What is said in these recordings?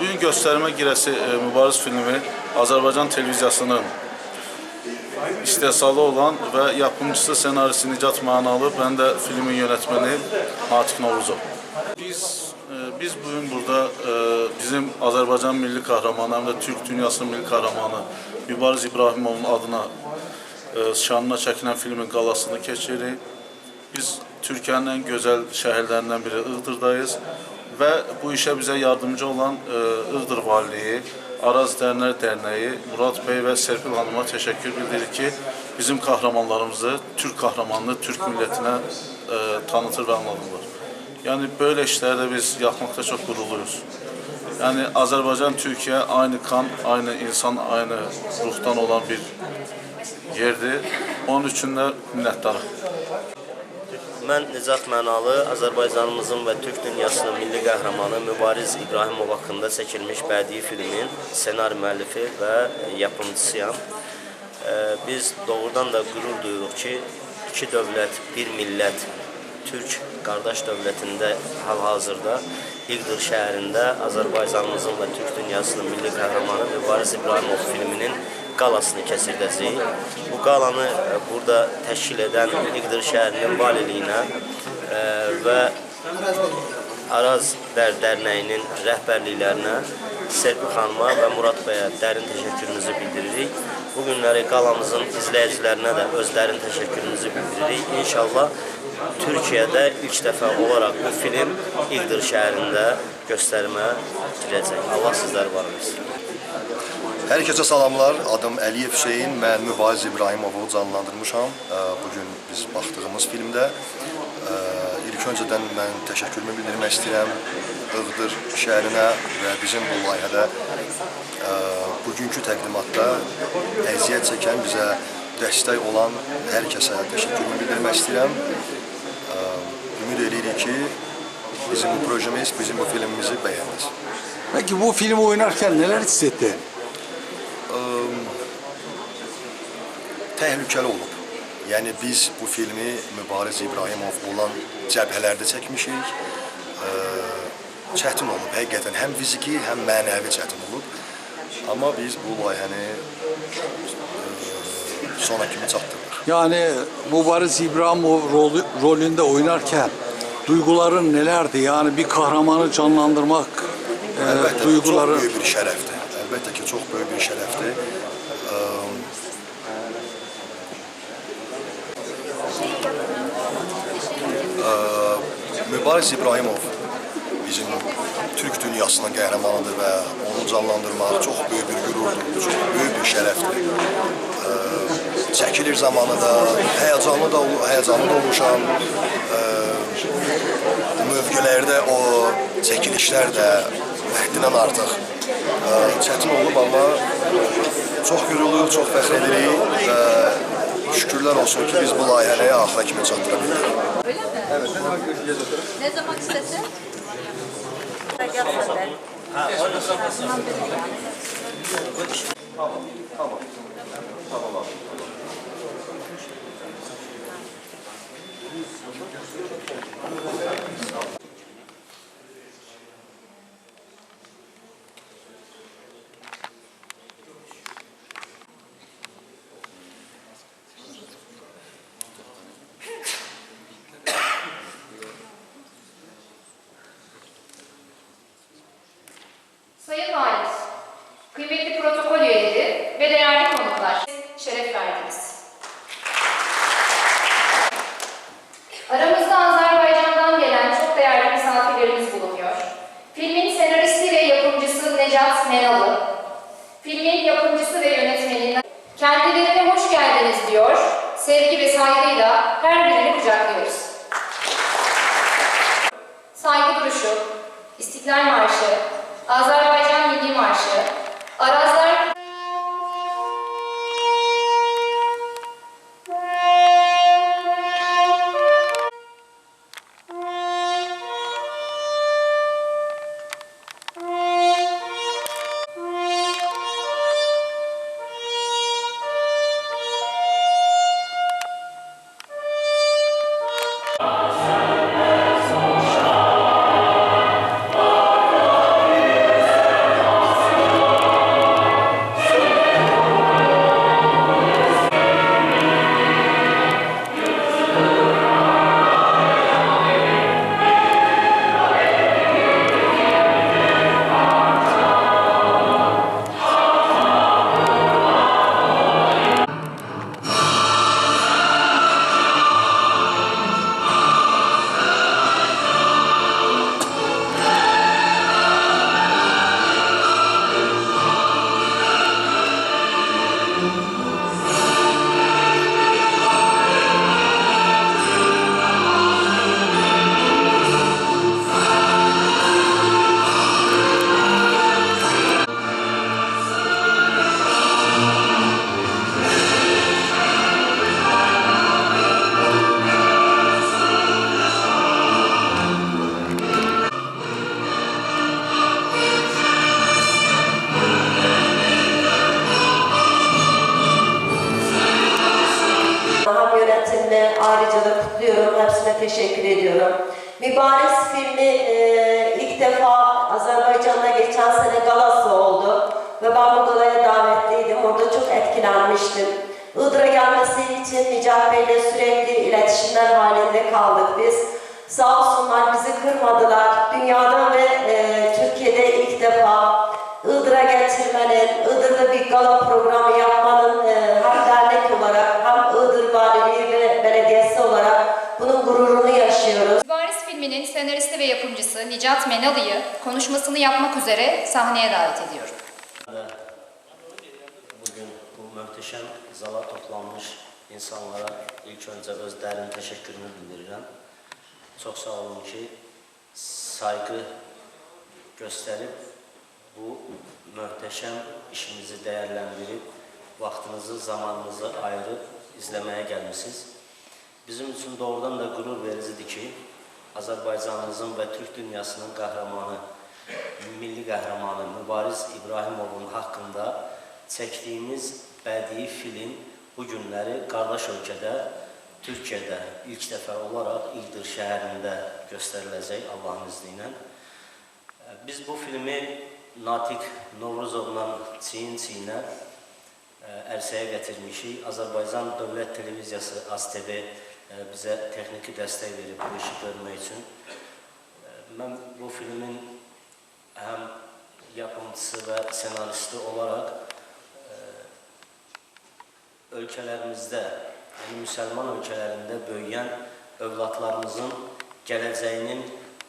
Bugün gösterime girəsi e, Mübariz filmi Azərbaycan televiziyasının istehsalı olan ve yapımcısı senarisi Nicat Manalı, ben de filmin yönetmeni Atik Novruzov. Biz e, biz bugün burada e, bizim Azərbaycan milli kahramanı hem de Türk dünyasının milli kahramanı Mübariz İbrahimovun adına e, şanına çəkilən filmin qalasını keçiririk. Biz Türkiye'nin en güzel şehirlerinden biri Iğdır'dayız ve bu işe bize yardımcı olan e, Iğdır Valiliği, Araz Derneği Derneği, Murat Bey ve Serpil Hanım'a teşekkür bildirir ki bizim kahramanlarımızı, Türk kahramanlığı Türk milletine e, tanıtır ve anlatırlar. Yani böyle işlerde biz yapmakta çok gururluyuz. Yani Azerbaycan, Türkiye aynı kan, aynı insan, aynı ruhtan olan bir yerdir. Onun için de minnettarım. Mən Nicat Mənalı, Azərbaycanımızın və Türk dünyasının milli qəhrəmanı Mübariz İbrahimov haqqında çəkilmiş bədii filmin ssenari müəllifi və yapımcısıyam. Ee, Biz doğrudan da qürur duyuruq ki, iki dövlət, bir millət, Türk qardaş dövlətində hal-hazırda İqdır şəhərində Azərbaycanımızın və Türk dünyasının milli qəhrəmanı Mübariz İbrahimov filminin qalasını keçirdəcəyik. Bu qalanı e, burada təşkil edən İqdır şəhərinin valiliyinə e, və Araz Dər Dərnəyinin rəhbərliklərinə Serpil xanıma və Murad bəyə dərin təşəkkürümüzü bildiririk. Bu günləri qalamızın izləyicilərinə də özlərin təşəkkürümüzü bildiririk. İnşallah Türkiyədə ilk dəfə olaraq bu film İqdır şəhərində göstərimə girəcək. Allah sizləri var olsun. Hər kəsə salamlar. Adım Əliyev Hüseyn. Mən Mübariz İbrahimovu canlandırmışam e, bu gün biz baxdığımız filmdə. İlk öncədən mən təşəkkürümü bildirmək istəyirəm Iğdır şəhərinə və bizim bu layihədə bugünkü təqdimatda əziyyət çəkən bizə dəstək olan hər kəsə təşəkkürümü bildirmək istəyirəm. Ümid edirik ki, bizim bu projemiz, bizim bu filmimizi bəyəndiniz. Peki bu filmi oynarken neler hissettin? Təhlükəli olub. Yəni biz bu filmi Mübariz İbrahimov olan cəbhələrdə çəkmişik. Ə, çətin olub həqiqətən həm fiziki, həm mənəvi çətin olub. Amma biz bu layihəni ə, sona kimi çatdırdıq. Yani Mübariz İbrahimov rolü, rolünde oynarken duyguların nelerdi? Yani bir kahramanı canlandırmak e, Əlbəttə duyguları... çox böyük bir şərəfdir. Əlbəttə ki, çox böyük bir şərəfdir. Ə, ə, Mübariz İbrahimov bizim Türk dünyasının qəhrəmanıdır və onu canlandırmaq çox böyük bir qürurdur, çox böyük bir şərəfdir. Ə, çəkilir zamanı da həyəcanlı da həyəcanlı da olmuşam. Ə, mövqelərdə o çəkilişlər də həddindən artıq çətin olub amma çox qürurluyuq, çox fəxr edirik və şükürlər olsun ki biz bu layihəni axıra kimi çatdıra bildik. Öyle mi? Evet. Ne zaman istese? Gel sen de. Sayın sevgi ve saygıyla her birini kucaklıyoruz. Saygı duruşu, İstiklal Marşı, Azerbaycan filmi e, ilk defa Azerbaycan'da geçen sene galası oldu. Ve ben bu galaya davetliydim. Orada çok etkilenmiştim. Iğdır'a gelmesi için Nicat Bey'le sürekli iletişimler halinde kaldık biz. Sağ olsunlar bizi kırmadılar. Dünyada ve e, Türkiye'de ilk defa Iğdır'a getirmenin, Iğdır'da bir gala programı yapmanın senaristi ve yapımcısı Nicat Menalı'yı konuşmasını yapmak üzere sahneye davet ediyorum. Bugün bu möhtəşəm zala toplanmış insanlara ilk öncə öz dərin təşəkkürümü bildirirəm. Çox sağ olun ki, sayğı göstərib bu möhtəşəm işimizi dəyərləndirib, vaxtınızı, zamanınızı ayırıb izləməyə gəlmisiniz. Bizim üçün doğrudan da qürur vericidir ki, Azərbaycanımızın və Türk dünyasının qəhrəmanı, milli qəhrəmanı Mübariz İbrahimovun haqqında çəkdiyimiz bədii film bu günləri qardaş ölkədə, Türkiyədə ilk dəfə olaraq İldir şəhərində göstəriləcək Allahın izni ilə. Biz bu filmi Natiq Novruzovla çiyin-çiyinə ərsəyə gətirmişik. Azərbaycan Dövlət Televiziyası ASTV bizə texniki dəstək verib bu işi görmək üçün. Mən bu filmin həm yapımcısı və senaristi olaraq ölkələrimizdə, yəni müsəlman ölkələrində böyüyən övladlarımızın gələcəyinin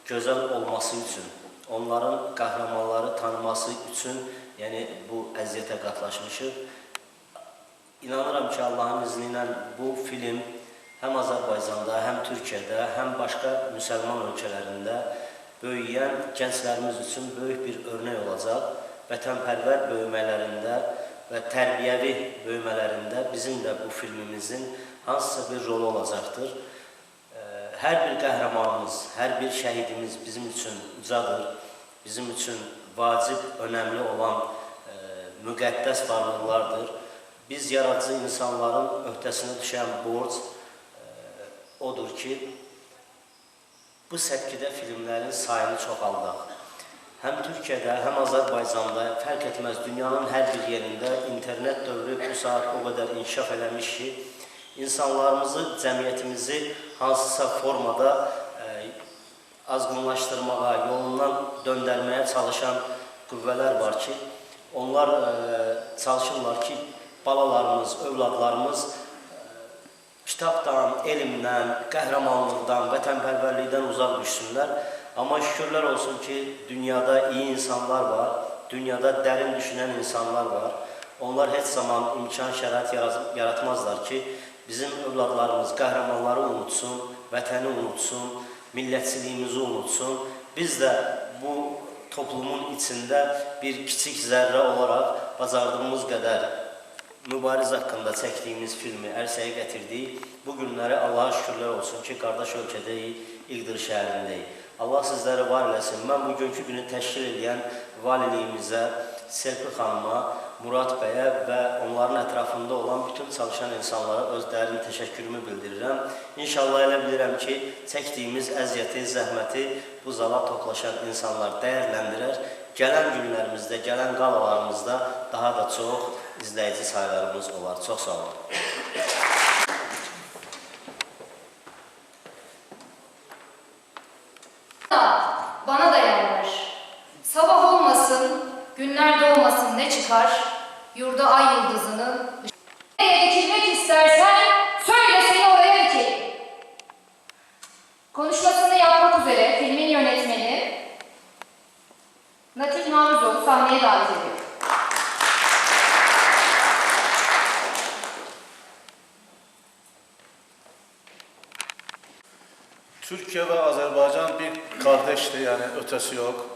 gözəl olması üçün, onların qəhrəmanları tanıması üçün, yəni bu əziyyətə qatlaşmışıq. İnanıram ki, Allahın izni ilə bu film həm Azərbaycanda, həm Türkiyədə, həm başqa müsəlman ölkələrində böyüyən gənclərimiz üçün böyük bir örnək olacaq. Vətənpərvər böyümələrində və tərbiyəvi böyümələrində bizim də bu filmimizin hansısa bir rolu olacaqdır. Hər bir qəhrəmanımız, hər bir şəhidimiz bizim üçün ucadır, bizim üçün vacib, önəmli olan müqəddəs varlıqlardır. Biz yaradıcı insanların öhdəsinə düşən borc odur ki, bu sətkidə filmlərin sayını çoxaldaq. Həm Türkiyədə, həm Azərbaycanda, fərq etməz, dünyanın hər bir yerində internet dövrü bu saat o qədər inkişaf eləmiş ki, insanlarımızı, cəmiyyətimizi hansısa formada ə, azğınlaşdırmağa, yolundan döndərməyə çalışan qüvvələr var ki, onlar ə, çalışırlar ki, balalarımız, övladlarımız kitabdan, elmdən, qəhrəmanlıqdan, vətənpərvərlikdən uzaq düşsünlər. Amma şükürlər olsun ki, dünyada iyi insanlar var, dünyada dərin düşünən insanlar var. Onlar heç zaman imkan şərait yarat- yaratmazlar ki, bizim övladlarımız qəhrəmanları unutsun, vətəni unutsun, millətçiliyimizi unutsun. Biz də bu toplumun içində bir kiçik zərrə olaraq bacardığımız qədər mübariz haqqında çəkdiyimiz filmi ərsəyə gətirdik. Bu günləri Allaha şükürlər olsun ki, qardaş ölkədəyik, İqdır şəhərindəyik. Allah sizləri var eləsin. Mən bugünkü günü təşkil edən valiliyimizə, Serpi xanıma, Murad bəyə və onların ətrafında olan bütün çalışan insanlara öz dərin təşəkkürümü bildirirəm. İnşallah elə ki, çəkdiyimiz əziyyəti, zəhməti bu zala toplaşan insanlar dəyərləndirər. Gələn günlərimizdə, gələn qalalarımızda daha da çox izləyici sayılarımız olar. Çox sağ olun. Da bana da yalvar. Sabah olmasın, günler doğmasın ne çıkar? Yurda ay yıldızını. Nereye dikilmek istersen söyle seni oraya dikelim. Konuşmasını yapmak üzere filmin yönetmeni Natif Namuzov sahneye davet ediyor. Türkiye ve Azerbaycan bir kardeşti yani ötesi yok.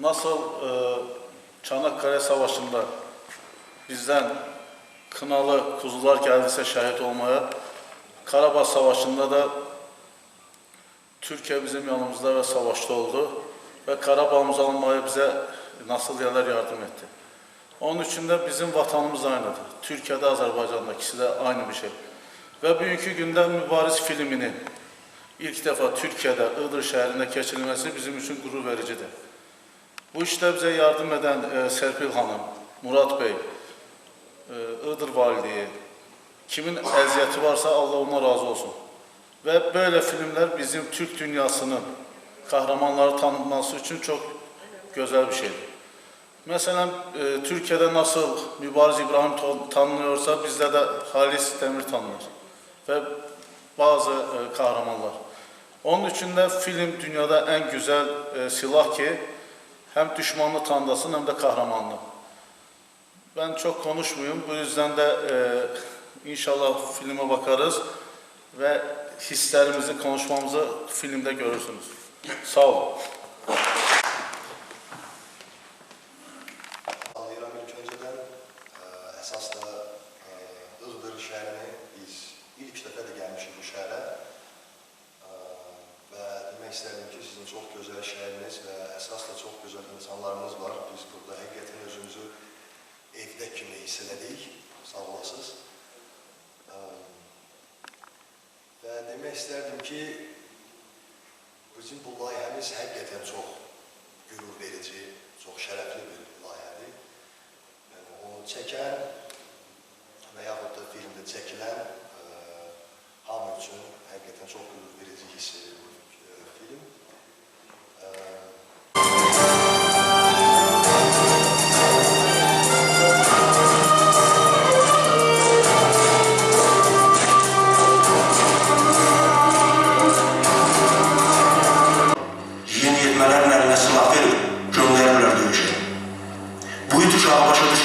Nasıl e, Çanakkale Savaşı'nda bizden kınalı kuzular geldiyse şahit olmaya, Karabağ Savaşı'nda da Türkiye bizim yanımızda ve savaşta oldu ve Karabağ'ımızı almaya bize nasıl yerler yardım etti. Onun için de bizim vatanımız aynıdır. Türkiye'de, Azerbaycan'da ikisi de aynı bir şey. Ve bugünkü günden mübariz filmini ilk defa Türkiye'de Iğdır şehrinde keçirilmesi bizim için gurur vericidir. Bu işte bize yardım eden e, Serpil Hanım, Murat Bey, e, Iğdır Valiliği, kimin eziyeti varsa Allah ona razı olsun. Ve böyle filmler bizim Türk dünyasının kahramanları tanınması için çok güzel bir şeydir. Mesela e, Türkiye'de nasıl Mübariz İbrahim tanınıyorsa bizde de Halis Demir tanınır. Ve bazı e, kahramanlar. Onun için de film dünyada en güzel e, silah ki hem düşmanını tanıdasın hem de kahramanlığı. Ben çok konuşmuyum. Bu yüzden de e, inşallah filme bakarız ve hislerimizi, konuşmamızı filmde görürsünüz. Sağ olun. İstərdim ki, bizim bu layihəmiz həqiqətən çox qürur verici, çox şərəfli bir layihədir. Yəni, onu çəkən və yaxud da filmdə çəkilən ə, hamı üçün həqiqətən çox qürur verici hiss edir bu ə, film.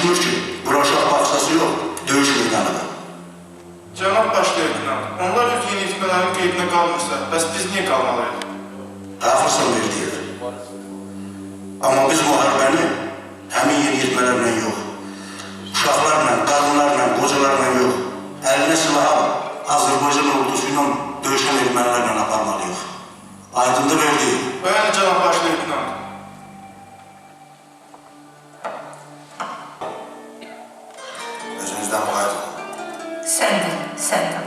Düşmür ki, bura uşaq bağçası yox, döyüş meydanıdır. Cənab baş leytenant, onlar öz yeniyetmələrin qeydinə qalmırsa, bəs biz niyə qalmalıyıq? Hafızın verdiyi. Amma biz müharibəni həmin yeniyetmələrlə yox, uşaqlarla, qadınlarla, qocalarla yox, əlinə silah alıb, Azərbaycan ordusu ilə döyüşən ermənilərlə aparmalıyıq. Aydındır verdiyi. Bəli, cənab baş Özünüzdən muayət olun. Sen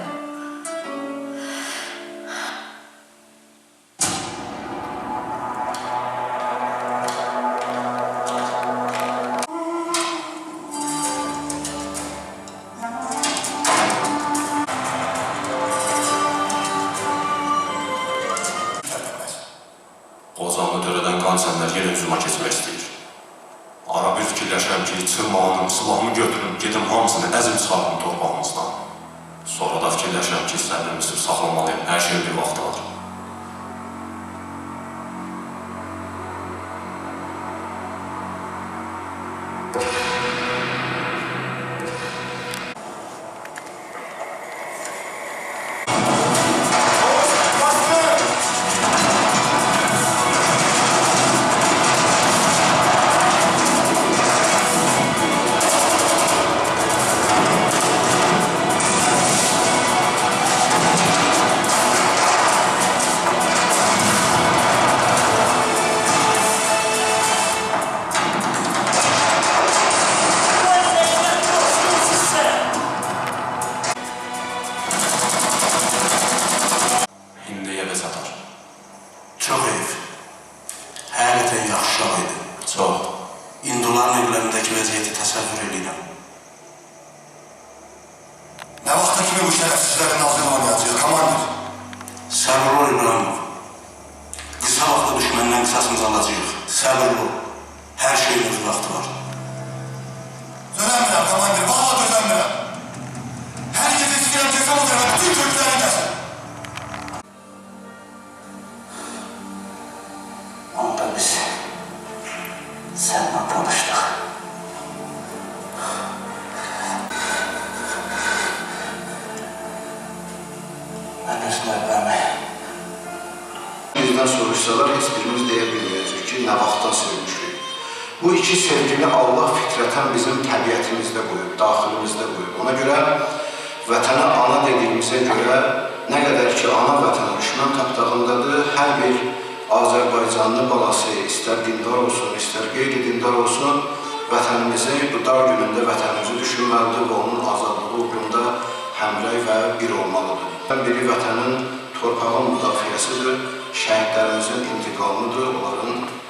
səbrimi sırf saxlamalıyım, hər şeyin bir vaxtı var. Qisasımızı alacağıq. Səbirli ol. Hər şeyin öz vaxtı var. Dönəmirəm, komandir, valla. Hər gecə istəyirəm cəzam üzərə bütün köklərin gəlsin. Onda biz seninle tanıştık. Ben öz növbəmi Bizdən soruşsalar, heç nə vaxtdan sevmişik. Bu iki sevgini Allah fitrətən bizim təbiətimizdə qoyub, daxilimizdə qoyub. Ona görə vətənə ana dediyimizə görə nə qədər ki, ana vətən düşmən tapdağındadır, hər bir Azərbaycanlı balası, istər dindar olsun, istər qeyri-dindar olsun, vətənimizi bu dar günündə vətənimizi düşünməlidir və onun azadlığı uğrunda həmrəy və bir olmalıdır. Biri vətənin torpağın müdafiəsidir, şəhidlərimizin intiqamıdır, onların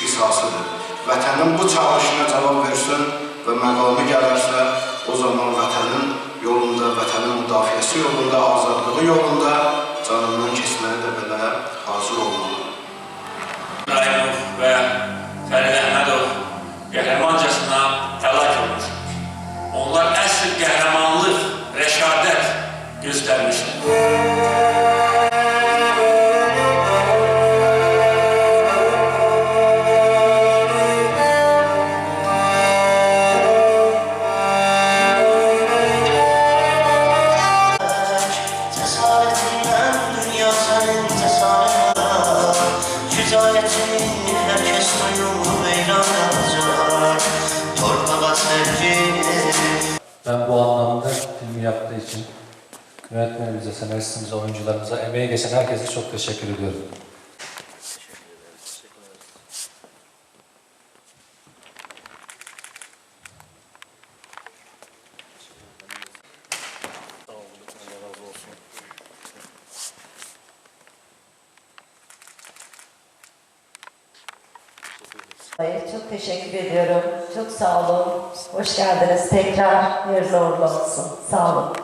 qisasıdır. Vətənin bu çağırışına cavab versin və məqamı gələrsə, o zaman vətənin yolunda, vətənin müdafiəsi yolunda, azadlığı yolunda canından keçməyə də belə hazır olmalıdır. İbrahimov və Fərid Əhmədov qəhrəmancasına həlak olmuş. Onlar əsl qəhrəmanlıq, rəşadət göstərmişlər. Yönetmenimize, senaristimize, oyuncularımıza, emeği geçen herkese çok teşekkür ediyorum. Hayır, çok teşekkür ediyorum. Çok sağ olun. Hoş geldiniz. Tekrar hayırlı uğurlu olsun. Sağ olun.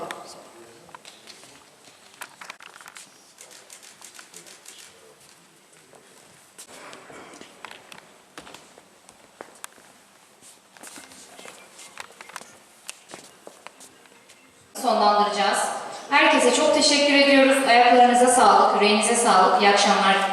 İyi akşamlar